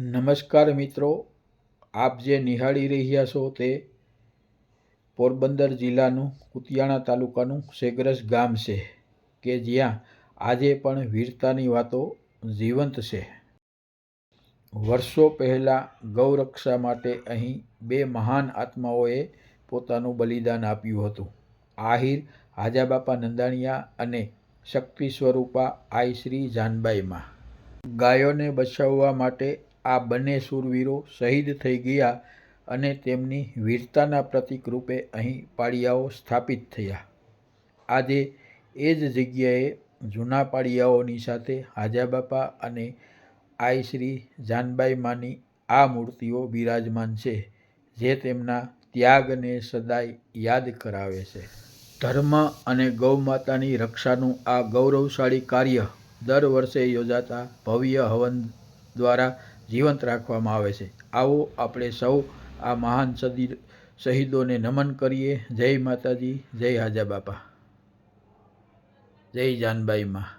નમસ્કાર મિત્રો, આપ જે નિહાળી રહ્યા છો તે પોરબંદર જિલ્લાનું કુતિયાણા તાલુકાનું સેગ્રસ ગામ છે, કે જ્યાં આજે પણ વીરતાની વાતો જીવંત છે. વર્ષો પહેલાં ગૌરક્ષા માટે અહીં બે મહાન આત્માઓએ પોતાનું બલિદાન આપ્યું હતું. આહિર, હાજાબાપા નંદાણિયા અને શક્તિ સ્વરૂપા આઈ શ્રી જાનબાઈમાં. ગાયોને બચાવવા માટે આ બંને શૂરવીરો શહીદ થઈ ગયા અને તેમની વીરતાના પ્રતીક રૂપે અહીં પાળિયાઓ સ્થાપિત થયા. આજે એ જ જગ્યાએ જૂના પાળિયાઓની સાથે હાજાબાપા અને આઈ શ્રી જાનબાઈ માની આ મૂર્તિઓ બિરાજમાન છે, જે તેમના ત્યાગને સદાય યાદ કરાવે છે. ધર્મ અને ગૌમાતાની રક્ષાનું આ ગૌરવશાળી કાર્ય દર વર્ષે યોજાતા ભવ્ય હવન દ્વારા જીવંત રાખવામાં આવે છે. આવો આપણે સૌ આ મહાન સદી, શહીદોને નમન કરીએ. જય માતાજી, જય હાજા બાપા. જય જાનબાઈમાં